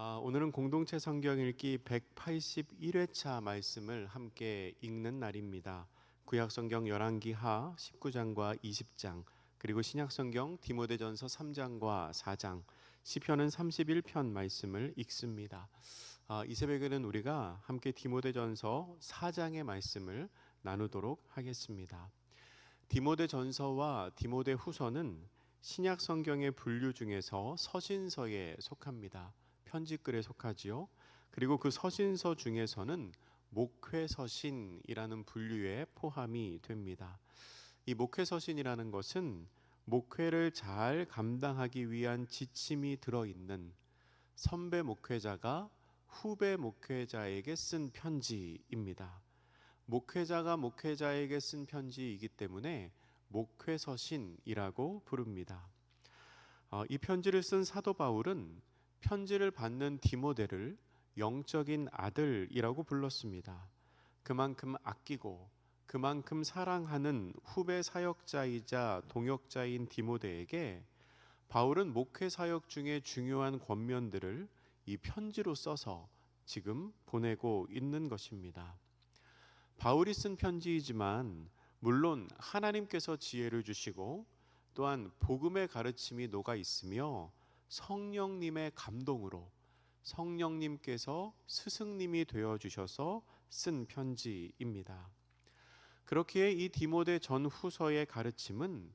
아, 오늘은 공동체 성경 읽기 181회차 말씀을 함께 읽는 날입니다. 구약 성경 열왕기하 19장과 20장 그리고 신약 성경 디모데전서 3장과 4장 시편은 31편 말씀을 읽습니다. 아, 이 새벽에는 우리가 함께 디모데전서 4장의 말씀을 나누도록 하겠습니다. 디모데전서와 디모데후서는 신약 성경의 분류 중에서 서신서에 속합니다. 편지글에 속하지요. 그리고 그 서신서 중에서는 목회 서신이라는 분류에 포함이 됩니다. 이 목회 서신이라는 것은 목회를 잘 감당하기 위한 지침이 들어 있는 선배 목회자가 후배 목회자에게 쓴 편지입니다. 목회자가 목회자에게 쓴 편지이기 때문에 목회서신이라고 부릅니다. 어, 이 편지를 쓴 사도 바울은 편지를 받는 디모데를 영적인 아들이라고 불렀습니다. 그만큼 아끼고 그만큼 사랑하는 후배 사역자이자 동역자인 디모데에게 바울은 목회 사역 중에 중요한 권면들을 이 편지로 써서 지금 보내고 있는 것입니다. 바울이 쓴 편지이지만 물론 하나님께서 지혜를 주시고 또한 복음의 가르침이 녹아 있으며 성령님의 감동으로 성령님께서 스승님이 되어 주셔서 쓴 편지입니다. 그렇기에 이 디모데 전후서의 가르침은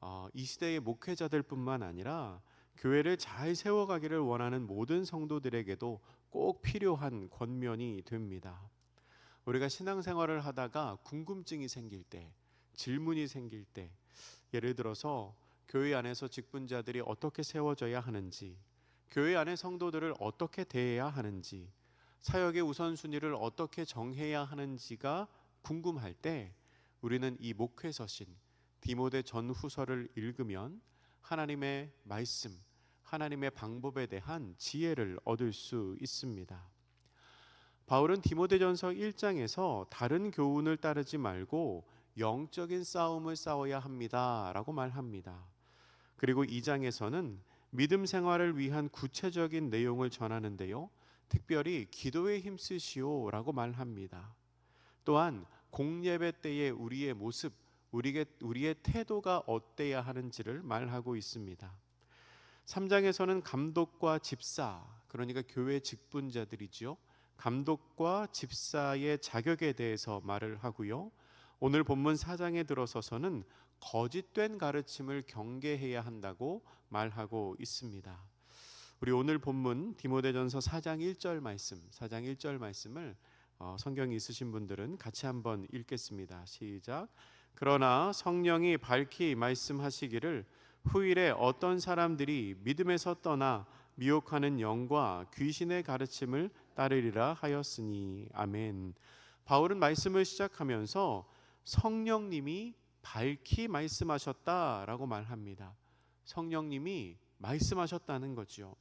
어, 이 시대의 목회자들뿐만 아니라 교회를 잘 세워가기를 원하는 모든 성도들에게도 꼭 필요한 권면이 됩니다. 우리가 신앙생활을 하다가 궁금증이 생길 때, 질문이 생길 때, 예를 들어서 교회 안에서 직분자들이 어떻게 세워져야 하는지, 교회 안의 성도들을 어떻게 대해야 하는지, 사역의 우선순위를 어떻게 정해야 하는지가 궁금할 때 우리는 이 목회서신 디모데 전후서를 읽으면 하나님의 말씀, 하나님의 방법에 대한 지혜를 얻을 수 있습니다. 바울은 디모데전서 1장에서 다른 교훈을 따르지 말고 영적인 싸움을 싸워야 합니다라고 말합니다. 그리고 2장에서는 믿음 생활을 위한 구체적인 내용을 전하는데요. 특별히 기도에 힘쓰시오라고 말합니다. 또한 공예배 때의 우리의 모습, 우리의, 우리의 태도가 어때야 하는지를 말하고 있습니다. 3장에서는 감독과 집사, 그러니까 교회 직분자들이죠. 감독과 집사의 자격에 대해서 말을 하고요. 오늘 본문 4장에 들어서서는 거짓된 가르침을 경계해야 한다고 말하고 있습니다. 우리 오늘 본문 디모데전서 4장 1절 말씀, 4장 1절 말씀을 어, 성경이 있으신 분들은 같이 한번 읽겠습니다. 시작. 그러나 성령이 밝히 말씀하시기를 후일에 어떤 사람들이 믿음에서 떠나 미혹하는 영과 귀신의 가르침을 따르리라 하였으니 아멘. 바울은 말씀을 시작하면서 성령님이 밝히 말씀하셨다라고 말합니다. 성령님이 말씀하셨다는 거죠.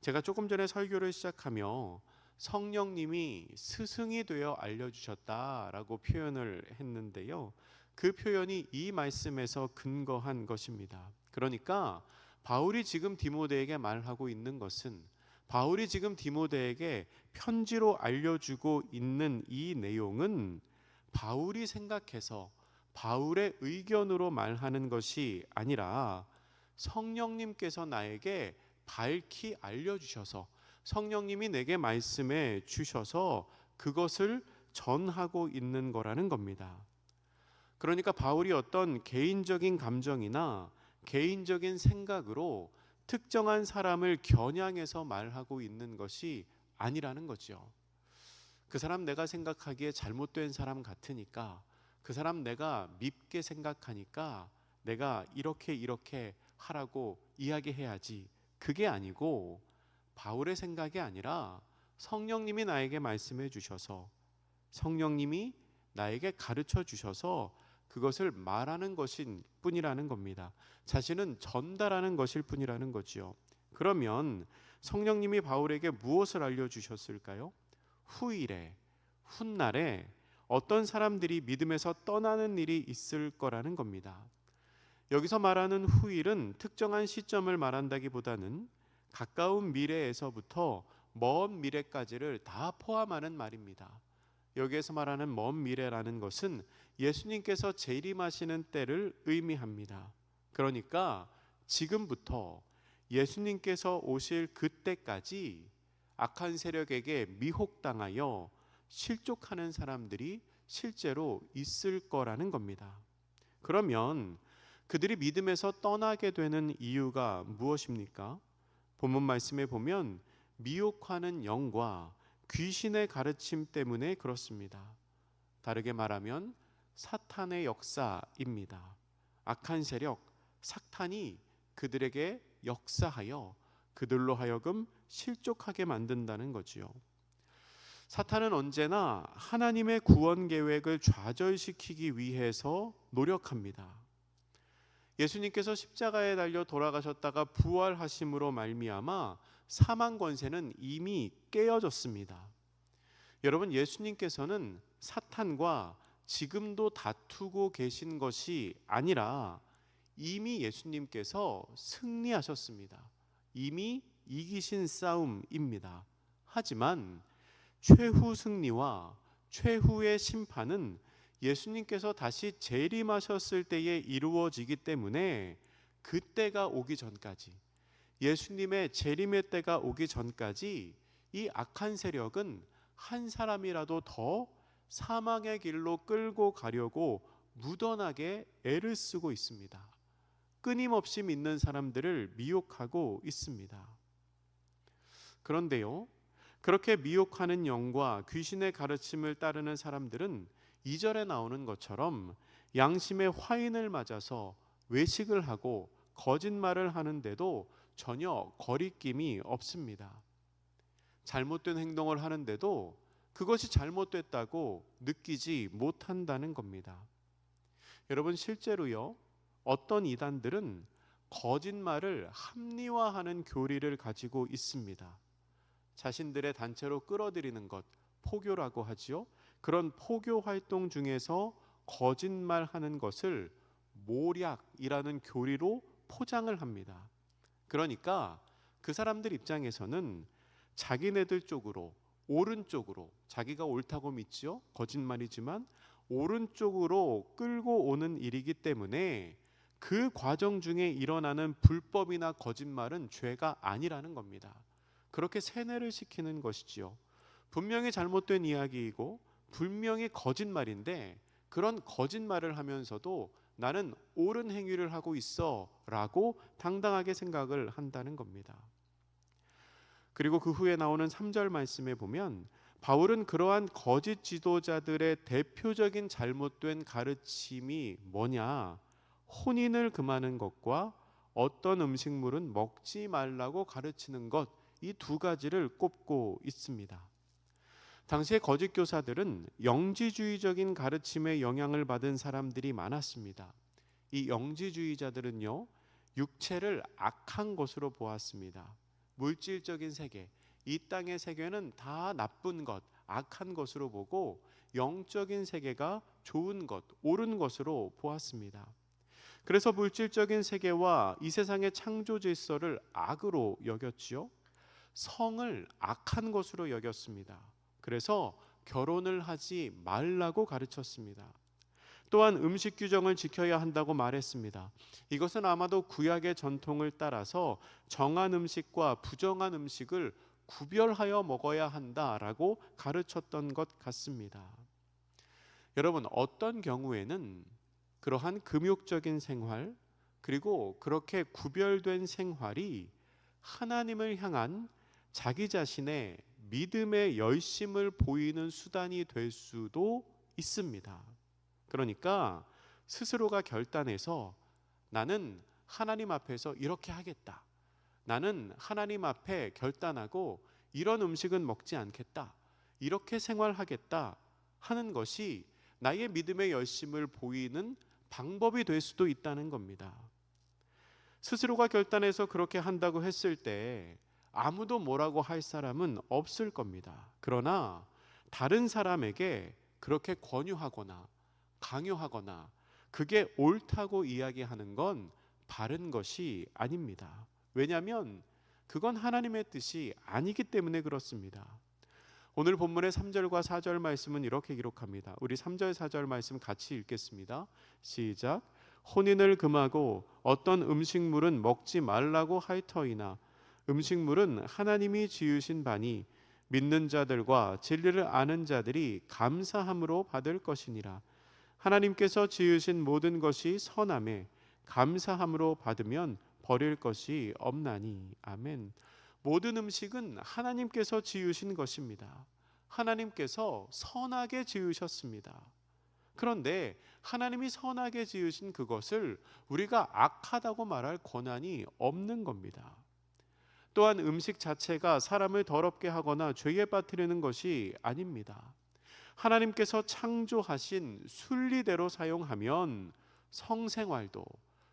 제가 조금 전에 설교를 시작하며 성령님이 스승이 되어 알려주셨다라고 표현을 했는데요. 그 표현이 이 말씀에서 근거한 것입니다. 그러니까 바울이 지금 디모데에게 말하고 있는 것은 바울이 지금 디모데에게 편지로 알려주고 있는 이 내용은 바울이 생각해서 바울의 의견으로 말하는 것이 아니라 성령님께서 나에게 밝히 알려주셔서 성령님이 내게 말씀해 주셔서 그것을 전하고 있는 거라는 겁니다. 그러니까 바울이 어떤 개인적인 감정이나 개인적인 생각으로 특정한 사람을 겨냥해서 말하고 있는 것이 아니라는 거죠. 그 사람 내가 생각하기에 잘못된 사람 같으니까 그 사람 내가 밉게 생각하니까 내가 이렇게 이렇게 하라고 이야기해야지. 그게 아니고 바울의 생각이 아니라 성령님이 나에게 말씀해 주셔서 성령님이 나에게 가르쳐 주셔서 그것을 말하는 것인 뿐이라는 겁니다. 자신은 전달하는 것일 뿐이라는 거지요. 그러면 성령님이 바울에게 무엇을 알려 주셨을까요? 후일에 훗날에 어떤 사람들이 믿음에서 떠나는 일이 있을 거라는 겁니다. 여기서 말하는 후일은 특정한 시점을 말한다기보다는 가까운 미래에서부터 먼 미래까지를 다 포함하는 말입니다. 여기에서 말하는 먼 미래라는 것은 예수님께서 재림하시는 때를 의미합니다. 그러니까 지금부터 예수님께서 오실 그때까지 악한 세력에게 미혹당하여 실족하는 사람들이 실제로 있을 거라는 겁니다. 그러면 그들이 믿음에서 떠나게 되는 이유가 무엇입니까? 본문 말씀에 보면 미혹하는 영과 귀신의 가르침 때문에 그렇습니다. 다르게 말하면 사탄의 역사입니다. 악한 세력, 사탄이 그들에게 역사하여 그들로 하여금 실족하게 만든다는 거지요. 사탄은 언제나 하나님의 구원 계획을 좌절시키기 위해서 노력합니다. 예수님께서 십자가에 달려 돌아가셨다가 부활하심으로 말미암아 사망 권세는 이미 깨어졌습니다. 여러분 예수님께서는 사탄과 지금도 다투고 계신 것이 아니라 이미 예수님께서 승리하셨습니다. 이미 이기신 싸움입니다. 하지만 최후 승리와 최후의 심판은 예수님께서 다시 재림하셨을 때에 이루어지기 때문에 그때가 오기 전까지 예수님의 재림의 때가 오기 전까지 이 악한 세력은 한 사람이라도 더 사망의 길로 끌고 가려고 무던하게 애를 쓰고 있습니다. 끊임없이 믿는 사람들을 미혹하고 있습니다. 그런데요, 그렇게 미혹하는 영과 귀신의 가르침을 따르는 사람들은 이절에 나오는 것처럼 양심의 화인을 맞아서 외식을 하고 거짓말을 하는데도 전혀 거리낌이 없습니다. 잘못된 행동을 하는데도 그것이 잘못됐다고 느끼지 못한다는 겁니다. 여러분 실제로요. 어떤 이단들은 거짓말을 합리화하는 교리를 가지고 있습니다. 자신들의 단체로 끌어들이는 것 포교라고 하지요. 그런 포교 활동 중에서 거짓말하는 것을 모략이라는 교리로 포장을 합니다. 그러니까 그 사람들 입장에서는 자기네들 쪽으로 오른쪽으로 자기가 옳다고 믿지요. 거짓말이지만 오른쪽으로 끌고 오는 일이기 때문에 그 과정 중에 일어나는 불법이나 거짓말은 죄가 아니라는 겁니다. 그렇게 세뇌를 시키는 것이지요. 분명히 잘못된 이야기이고 분명히 거짓말인데 그런 거짓말을 하면서도 나는 옳은 행위를 하고 있어 라고 당당하게 생각을 한다는 겁니다. 그리고 그 후에 나오는 3절 말씀에 보면 바울은 그러한 거짓 지도자들의 대표적인 잘못된 가르침이 뭐냐? 혼인을 금하는 것과 어떤 음식물은 먹지 말라고 가르치는 것 이 두 가지를 꼽고 있습니다. 당시의 거짓 교사들은 영지주의적인 가르침에 영향을 받은 사람들이 많았습니다. 이 영지주의자들은요 육체를 악한 것으로 보았습니다. 물질적인 세계, 이 땅의 세계는 다 나쁜 것, 악한 것으로 보고 영적인 세계가 좋은 것, 옳은 것으로 보았습니다. 그래서 물질적인 세계와 이 세상의 창조 질서를 악으로 여겼지요. 성을 악한 것으로 여겼습니다. 그래서 결혼을 하지 말라고 가르쳤습니다. 또한 음식 규정을 지켜야 한다고 말했습니다. 이것은 아마도 구약의 전통을 따라서 정한 음식과 부정한 음식을 구별하여 먹어야 한다라고 가르쳤던 것 같습니다. 여러분 어떤 경우에는 그러한 금욕적인 생활 그리고 그렇게 구별된 생활이 하나님을 향한 자기 자신의 믿음의 열심을 보이는 수단이 될 수도 있습니다. 그러니까 스스로가 결단해서 나는 하나님 앞에서 이렇게 하겠다. 나는 하나님 앞에 결단하고 이런 음식은 먹지 않겠다. 이렇게 생활하겠다 하는 것이 나의 믿음의 열심을 보이는 방법이 될 수도 있다는 겁니다. 스스로가 결단해서 그렇게 한다고 했을 때 아무도 뭐라고 할 사람은 없을 겁니다. 그러나 다른 사람에게 그렇게 권유하거나 강요하거나 그게 옳다고 이야기하는 건 바른 것이 아닙니다. 왜냐하면 그건 하나님의 뜻이 아니기 때문에 그렇습니다. 오늘 본문의 3절과 4절 말씀은 이렇게 기록합니다. 우리 3절 4절 말씀 같이 읽겠습니다. 시작. 혼인을 금하고 어떤 음식물은 먹지 말라고 하이터이나 음식물은 하나님이 지으신 바니 믿는 자들과 진리를 아는 자들이 감사함으로 받을 것이니라. 하나님께서 지으신 모든 것이 선함에 감사함으로 받으면 버릴 것이 없나니 아멘. 모든 음식은 하나님께서 지으신 것입니다. 하나님께서 선하게 지으셨습니다. 그런데 하나님이 선하게 지으신 그것을 우리가 악하다고 말할 권한이 없는 겁니다. 또한 음식 자체가 사람을 더럽게 하거나 죄에 빠뜨리는 것이 아닙니다. 하나님께서 창조하신 순리대로 사용하면 성생활도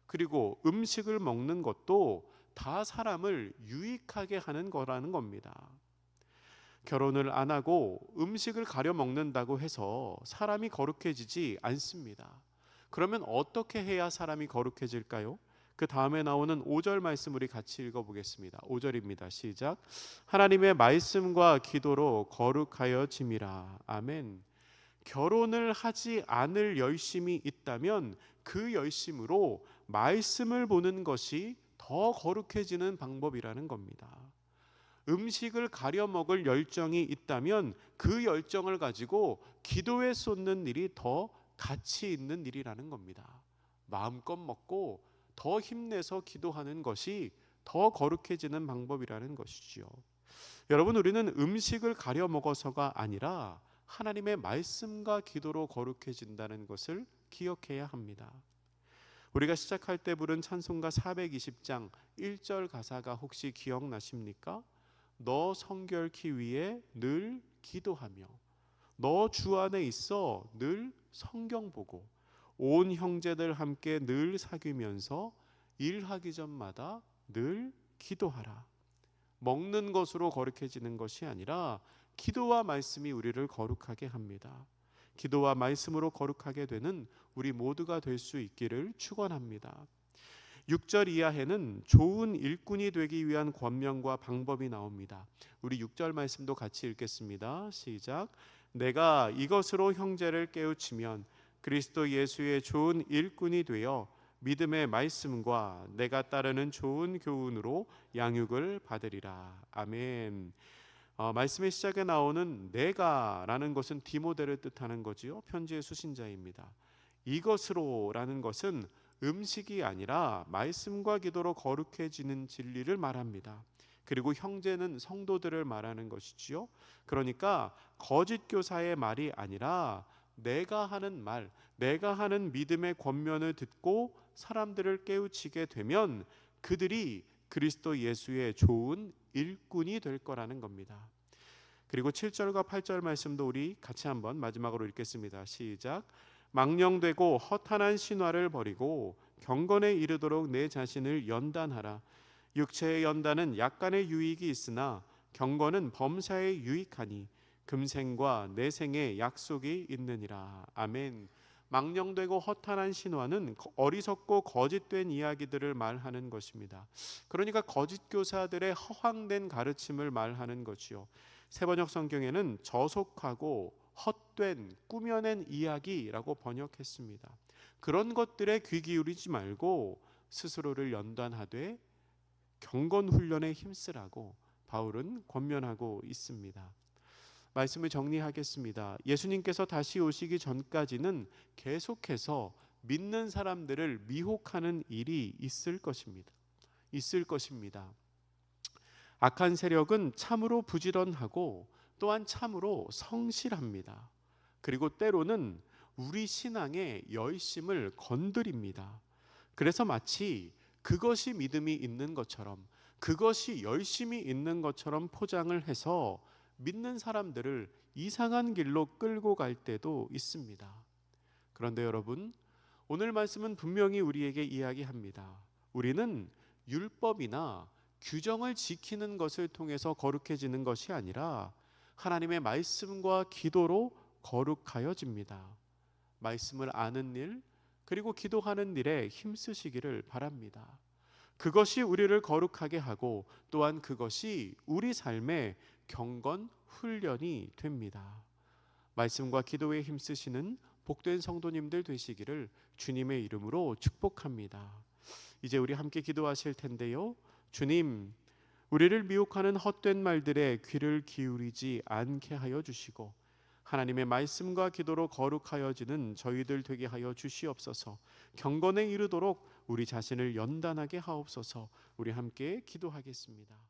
그리고 음식을 먹는 것도 다 사람을 유익하게 하는 거라는 겁니다. 결혼을 안 하고 음식을 가려 먹는다고 해서 사람이 거룩해지지 않습니다. 그러면 어떻게 해야 사람이 거룩해질까요? 그 다음에 나오는 5절 말씀 우리 같이 읽어 보겠습니다. 5절입니다. 시작. 하나님의 말씀과 기도로 거룩하여 짐이라. 아멘. 결혼을 하지 않을 열심이 있다면 그 열심으로 말씀을 보는 것이 더 거룩해지는 방법이라는 겁니다. 음식을 가려 먹을 열정이 있다면 그 열정을 가지고 기도에 쏟는 일이 더 가치 있는 일이라는 겁니다. 마음껏 먹고 더 힘내서 기도하는 것이 더 거룩해지는 방법이라는 것이지요. 여러분 우리는 음식을 가려 먹어서가 아니라 하나님의 말씀과 기도로 거룩해진다는 것을 기억해야 합니다. 우리가 시작할 때 부른 찬송가 420장 1절 가사가 혹시 기억나십니까? 너 성결케 위해 늘 기도하며 너 주 안에 있어 늘 성경 보고 온 형제들 함께 늘 사귀면서 일하기 전마다 늘 기도하라. 먹는 것으로 거룩해지는 것이 아니라 기도와 말씀이 우리를 거룩하게 합니다. 기도와 말씀으로 거룩하게 되는 우리 모두가 될 수 있기를 축원합니다. 6절 이하에는 좋은 일꾼이 되기 위한 권면과 방법이 나옵니다. 우리 6절 말씀도 같이 읽겠습니다. 시작. 내가 이것으로 형제를 깨우치면 그리스도 예수의 좋은 일꾼이 되어 믿음의 말씀과 내가 따르는 좋은 교훈으로 양육을 받으리라. 아멘. 어, 말씀의 시작에 나오는 내가라는 것은 디모데를 뜻하는 거지요. 편지의 수신자입니다. 이것으로라는 것은 음식이 아니라 말씀과 기도로 거룩해지는 진리를 말합니다. 그리고 형제는 성도들을 말하는 것이지요. 그러니까 거짓 교사의 말이 아니라 내가 하는 말, 내가 하는 믿음의 권면을 듣고 사람들을 깨우치게 되면 그들이 그리스도 예수의 좋은 일꾼이 될 거라는 겁니다. 그리고 7절과 8절 말씀도 우리 같이 한번 마지막으로 읽겠습니다. 시작. 망령되고 허탄한 신화를 버리고 경건에 이르도록 내 자신을 연단하라. 육체의 연단은 약간의 유익이 있으나 경건은 범사에 유익하니 금생과 내생의 약속이 있느니라. 아멘. 망령되고 허탄한 신화는 어리석고 거짓된 이야기들을 말하는 것입니다. 그러니까 거짓 교사들의 허황된 가르침을 말하는 것이요. 세번역 성경에는 저속하고 헛된 꾸며낸 이야기라고 번역했습니다. 그런 것들에 귀 기울이지 말고 스스로를 연단하되 경건 훈련에 힘쓰라고 바울은 권면하고 있습니다. 말씀을 정리하겠습니다. 예수님께서 다시 오시기 전까지는 계속해서 믿는 사람들을 미혹하는 일이 있을 것입니다. 있을 것입니다. 악한 세력은 참으로 부지런하고 또한 참으로 성실합니다. 그리고 때로는 우리 신앙의 열심을 건드립니다. 그래서 마치 그것이 믿음이 있는 것처럼 그것이 열심히 있는 것처럼 포장을 해서 믿는 사람들을 이상한 길로 끌고 갈 때도 있습니다. 그런데 여러분, 오늘 말씀은 분명히 우리에게 이야기합니다. 우리는 율법이나 규정을 지키는 것을 통해서 거룩해지는 것이 아니라 하나님의 말씀과 기도로 거룩하여집니다. 말씀을 아는 일 그리고 기도하는 일에 힘쓰시기를 바랍니다. 그것이 우리를 거룩하게 하고 또한 그것이 우리 삶의 경건 훈련이 됩니다. 말씀과 기도에 힘쓰시는 복된 성도님들 되시기를 주님의 이름으로 축복합니다. 이제 우리 함께 기도하실 텐데요. 주님, 우리를 미혹하는 헛된 말들에 귀를 기울이지 않게 하여 주시고 하나님의 말씀과 기도로 거룩하여지는 저희들 되게 하여 주시옵소서. 경건에 이르도록 우리 자신을 연단하게 하옵소서. 우리 함께 기도하겠습니다.